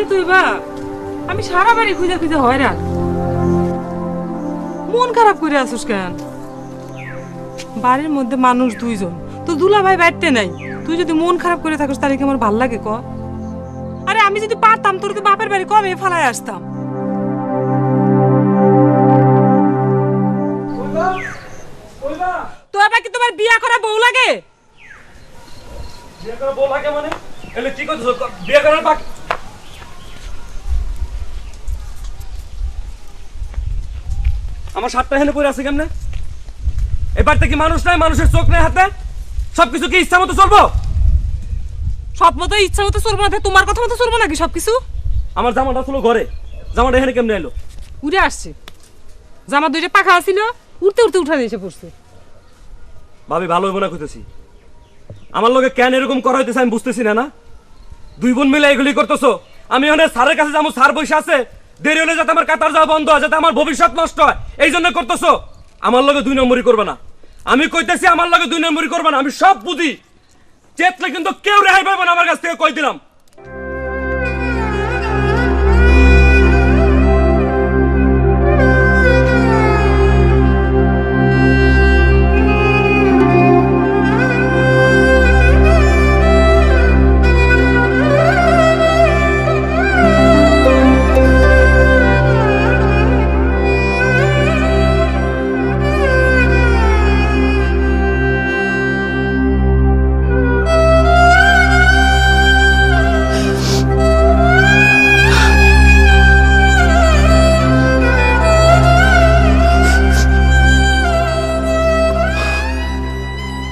জানি তুই বা আমি সারা বাড়ি খুঁজে খুঁজে হয়রান। মন খারাপ করে আসুস কেন? বাড়ির মধ্যে মানুষ দুইজন, তো দুলা ভাই বাড়তে নাই। তুই যদি মন খারাপ করে থাকিস, তাহলে কি আমার ভালো লাগে ক? আরে আমি যদি পারতাম, তোর তো বাপের বাড়ি কবে ফালাই আসতাম? তো আবার কি তোমার বিয়া করা বউ লাগে? বিয়ে করে বউ লাগে মানে? এলে কি করতেছ? বিয়ে করার বাকি আমার সাতটা হেনে পড়ে আছে কেমনে? এবার থেকে মানুষ নাই? মানুষের চোখ নেই হাতে? সবকিছু কি ইচ্ছা মতো চলবো? সব মতো ইচ্ছা মতো চলবো না তোমার কথা মতো চলবো নাকি সবকিছু? আমার জামাটা ছিল ঘরে। জামাটা এখানে কেমনে এলো? উড়ে আসছে। জামা দুইটা পাখা আছিল উড়তে উড়তে উঠা এসে পড়ছে। ভাবি ভালো মনে করতেছি আমার লোকে কেন এরকম করা হইতেছে আমি বুঝতেছি না না? দুই বোন মিলে এগুলি করতেছো। আমি ওখানে স্যারের কাছে যাব স্যার বসে আছে। দেরি হলে যাতে আমার কাতার যাওয়া বন্ধ হয়, যাতে আমার ভবিষ্যৎ নষ্ট হয়। এই জন্য করতেছো? আমার লগে দুই নম্বরই করবে না। আমি কইতেছি, আমার লগে দুই নম্বরই করবে না। আমি সব বুঝি। চেতলে কিন্তু কেউ রেহাই পাবে না আমার কাছ থেকে কই দিলাম।